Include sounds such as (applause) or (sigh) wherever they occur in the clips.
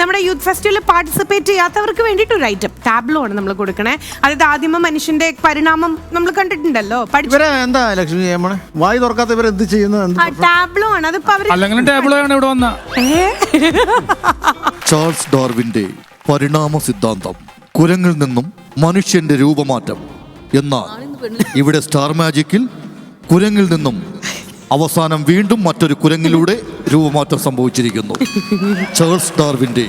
നമ്മുടെ യൂത്ത് ഫെസ്റ്റിവലിൽ പാർട്ടിസിപ്പേറ്റ് ചെയ്യാത്തവർക്ക് വേണ്ടിട്ട് ഒരു ഐറ്റം ടാബ്ലോ ആണ് നമ്മൾ കൊടുക്കണേ. അതായത് ആദ്യമ മനുഷ്യന്റെ പരിണാമം നമ്മൾ കണ്ടിട്ടുണ്ടല്ലോ. പഠിച്ചു ഇവരെ എന്താ ലക്ഷ്മി ചെയ്യണേ വായി തുറക്കാത്ത ഇവർ എന്ത് ചെയ്യുന്നു? എന്ത് ടാബ്ലോ ആണ്. അതിപ്പോ അവർ അല്ലെങ്കിലും ടേബിൾ ആണ് ഇവിടെ വന്ന? ചാൾസ് ഡാർവിന്റെ പരിണാമ സിദ്ധാന്തം കുരങ്ങിൽ നിന്നും മനുഷ്യന്റെ രൂപമാറ്റം. എന്നാൽ ഇവിടെ സ്റ്റാർ മാജിക്കിൽ കുരങ്ങിൽ നിന്നും അവസാനം വീണ്ടും മറ്റൊരു കുരങ്ങിലൂടെ രൂപമാറ്റം സംഭവിച്ചിരിക്കുന്നു. (laughs) ചാൾസ് ഡാർവിന്റെ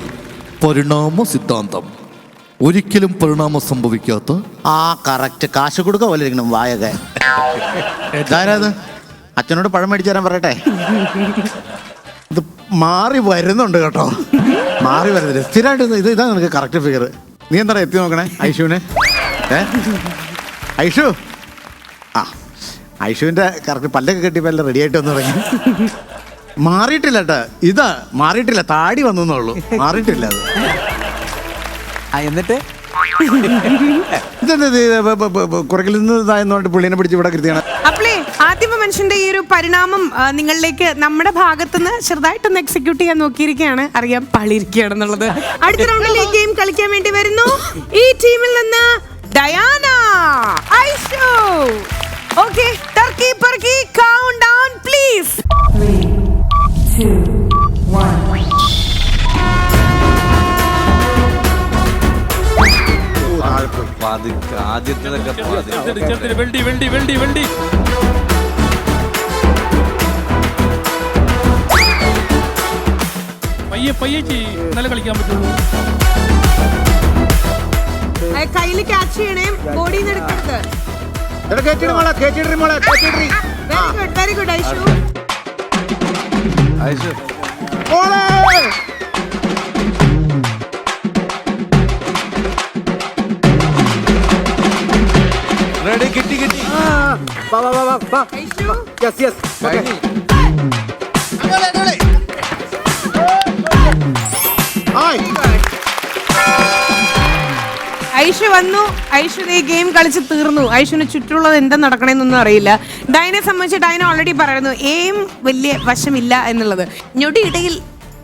പരിണാമ സിദ്ധാന്തം. ഒരിക്കലും പരിണാമം സംഭവിക്കാത്ത ആ കറക്റ്റ് കാശ് കൊടുക്ക പോലെ ഇരിക്കണം വായക. (laughs) ഇതാരത്? അച്ഛനോട് പഴം മേടിച്ചു തരാൻ പറയട്ടെ. (laughs) ഇത് മാറി വരുന്നുണ്ട് കേട്ടോ. മാറി വരുന്നില്ല. സ്ഥിരമായിട്ട് ഇത് ഇതാണ് ഇതാ നിനക്ക് കറക്റ്റ് ഫിഗർ നീ എന്താ എത്തി നോക്കണേ ഐഷുവിനെ? ഏ? ഐഷു? ഐഷുവിന്റെ കറക്റ്റ് പല്ലൊക്കെ കെട്ടി പല്ല റെഡി ആയിട്ട് വന്നു തുടങ്ങി. മാറിയിട്ടില്ല കേട്ടോ ഇതാ മാറിയിട്ടില്ല. താടി വന്നു എന്നുള്ളൂ മാറിയിട്ടില്ല അത്. ആ, എന്നിട്ട്? ഇതെന്താ ഇത്? ബ- ബ- ബ- ബ- കുറകിൽ നിന്ന് ഇതായെന്നുകൊണ്ട് പുള്ളിനെ പിടിച്ച് ഇവിടെ കൃത്യമാണ് അപ്പളേ ആദ്യമ മനുഷ്യന്റെ ഈ ഒരു പരിണാമം ആ, നിങ്ങളിലേക്ക് നമ്മുടെ ഭാഗത്തുനിന്ന് ചെറുതായിട്ടൊന്ന് എക്സിക്യൂട്ട് ചെയ്യാൻ നോക്കിയിരിക്കുകയാണ്. അറിയാം പളിയിരിക്കുകയാണെന്നുള്ളത്. അടുത്ത റൗണ്ടിൽ ഈ ഗെയിം കളിക്കാൻ വേണ്ടി വരുന്നു. ഈ ടീമിൽ നിന്ന് ഡയാന ഐഷു. ഓക്കെ ടർക്കി പെർക്കി കൗണ്ട് ഡൗൺ പ്ലീസ് പയ്യെ പയ്യെ ചെയ്യ്. എന്നാലേ കളിക്കാൻ പറ്റുള്ളൂ. കയ്യിൽ ക്യാച്ച് ചെയ്യണേ ബോഡിയിൽ നിന്ന് എടുക്കരുത്. കേട്ടിട്ട് മോളെ കേട്ടിട്ട് മോളെ കേട്ടിട്ട് very good very good Aishu. Aishu, മോളെ. റെഡി കിട്ടി കിട്ടി. വാ വാ വാ വാ ഐഷു. യെസ് യെസ് കഴിഞ്ഞു. ഐഷു വന്നു. ഐഷു ഈ ഗെയിം കളിച്ച് തീർന്നു. ഐഷുവിന് ചുറ്റുള്ളത് എന്താ നടക്കണമെന്നൊന്നും അറിയില്ല. ഡൈനെ സംബന്ധിച്ച് ഡൈന ഓൾറെഡി പറയുന്നു എയിം വലിയ വശമില്ല എന്നുള്ളത്. ഞൊടിയിടയിൽ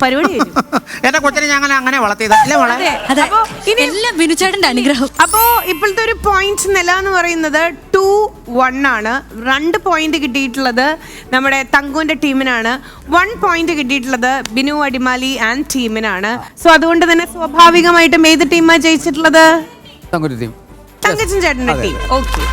പരിപാടി കഴിഞ്ഞു. (laughs) എന്റെ കൊച്ചിനെ ഞങ്ങൾ അങ്ങനെ വളർത്തിയതാ. അല്ലേ മോളെ? അതെ അപ്പോ ഇനി എല്ലാം ബിനുചേട്ടന്റെ അനുഗ്രഹം. അപ്പോ ഇപ്പോഴത്തെ ഒരു പോയിന്റ് നില എന്ന് പറയുന്നത് ടു വൺ ആണ്. രണ്ട് പോയിന്റ് കിട്ടിയിട്ടുള്ളത് നമ്മുടെ തങ്കുവിന്റെ ടീമിനാണ്. വൺ പോയിന്റ് കിട്ടിയിട്ടുള്ളത് ബിനു അടിമാലി ആൻഡ് ടീമിനാണ് സോ അതുകൊണ്ട് തന്നെ സ്വാഭാവികമായിട്ടും ഏത് ടീമാ ജയിച്ചിട്ടുള്ളത്? തങ്കുരു ടീം തങ്കച്ചൻ ചേട്ടന്റെ ടീം. ഓക്കെ.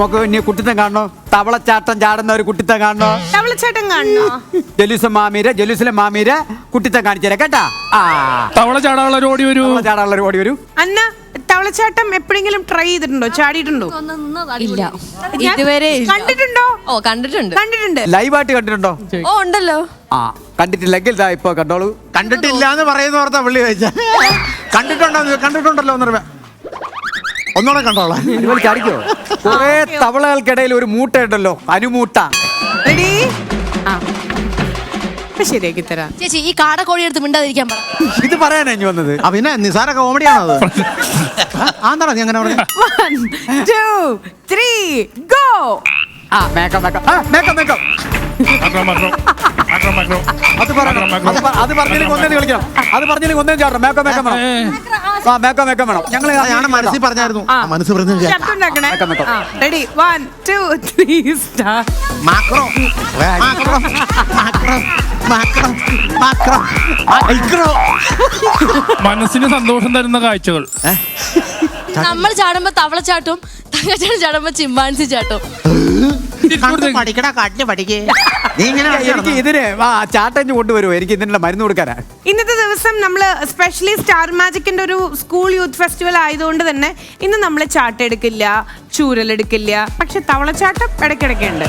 നമുക്ക് ഇനി കുട്ടിത്തം കാണണോ? തവളച്ചാട്ടം ചാടുന്ന ഒരു കുട്ടിത്തം കാണണോ? തവളച്ചേട്ടൻ കാണണോ? ജലൂസ മാമീര ജലൂസിലെ മാമീര കുട്ടിത്തം കാണിച്ചു കേട്ടാ? ആ. തവള ചാടാനുള്ള ഒരു ഓടി വരൂ. ചാടാനുള്ള ഒരു ഓടി വരൂ. അന്ന തവളച്ചാട്ടം എപ്പോഴെങ്കിലും ട്രൈ ചെയ്തിട്ടുണ്ടോ? ചാടിയിട്ടുണ്ടോ? ഇല്ല. ഞാൻ ഇതുവരെ ഇല്ല. കണ്ടിട്ടുണ്ടോ? ഓ കണ്ടിട്ടുണ്ട്. കണ്ടിട്ടുണ്ട്. ലൈവായിട്ട് കണ്ടിട്ടുണ്ടോ? ഓ ഉണ്ടല്ലോ. ആ കണ്ടിട്ടില്ലെങ്കിൽ ദാ ഇപ്പൊ കണ്ടോളൂ. കണ്ടിട്ടില്ല എന്ന് പറയുന്ന ഓർത്താ പുള്ളി വെച്ച കണ്ടിട്ടുണ്ടോ കണ്ടിട്ടുണ്ടല്ലോ എന്ന് പറയാ ഒന്നുകൂടെ കണ്ടോളാം. ചാടിക്കോ? കുറെ തവളകൾക്കിടയിൽ ഒരു മൂട്ട ഉണ്ടല്ലോ അനുമൂട്ട. റെഡി? ആ. ഇപ്പൊ ശരിയാക്കി തരാം. ചേച്ചി ഈ കാടക്കോഴി എടുത്ത് മിണ്ടാതിരിക്കാൻ പറ. ഇത് പറയാനാ ഇനി വന്നത്. ആ പിന്നെ നിസാര കോമഡിയാണോ അത്? ആന്താടാ നീ അങ്ങനെ പറഞ്ഞു? വൺ ടു ത്രീ ഗോ ആ മേക്കം മേക്കം ആ മേക്കം മേക്കം മാക്രോ മാക്രോ മാക്രോ മാക്രോ അത് പറയണം. അത് പ- അത് പറഞ്ഞില്ലെങ്കിൽ ഒന്നേ കളിക്കണം. അത് പറഞ്ഞില്ലെങ്കിൽ ഒന്നേ ചാടണം. മേക്കം മേക്കം വേണം. ആ മേക്കം മേക്കം വേണം. ഞങ്ങൾ ഞാൻ മനസ്സിൽ പറഞ്ഞായിരുന്നു. ആ, മനസ്സിൽ പറഞ്ഞു ശബ്ദം ഉണ്ടാക്കണേ. Ready one two three star macro. Macro macro macro macro. Micro മനസ്സിന് സന്തോഷം തരുന്ന കാഴ്ചകൾ. നമ്മൾ ചാടുമ്പോ തവളച്ചാട്ടും തങ്കച്ചാട്ടം ചാടുമ്പോ ചിമ്പാൻസി ചാട്ടും. പഠിക്കടാ കാട്ടിൽ പഠിക്കേ. നീ ഇങ്ങനെ എനിക്ക് ഇതിന് ആ ചാട്ടഞ്ഞ് കൊണ്ടുവരുമോ എനിക്ക് ഇതിനുള്ള മരുന്ന് കൊടുക്കാനാ. ഇന്നത്തെ ദിവസം നമ്മൾ സ്പെഷ്യലി സ്റ്റാർ മാജിക്കിന്റെ ഒരു സ്കൂൾ യൂത്ത് ഫെസ്റ്റിവൽ ആയതുകൊണ്ട് തന്നെ ഇന്ന് നമ്മൾ ചാട്ടെടുക്കില്ല ചൂരലെടുക്കില്ല പക്ഷെ തവളച്ചാട്ടം ഇടയ്ക്കിടയ്ക്ക് ഉണ്ട്.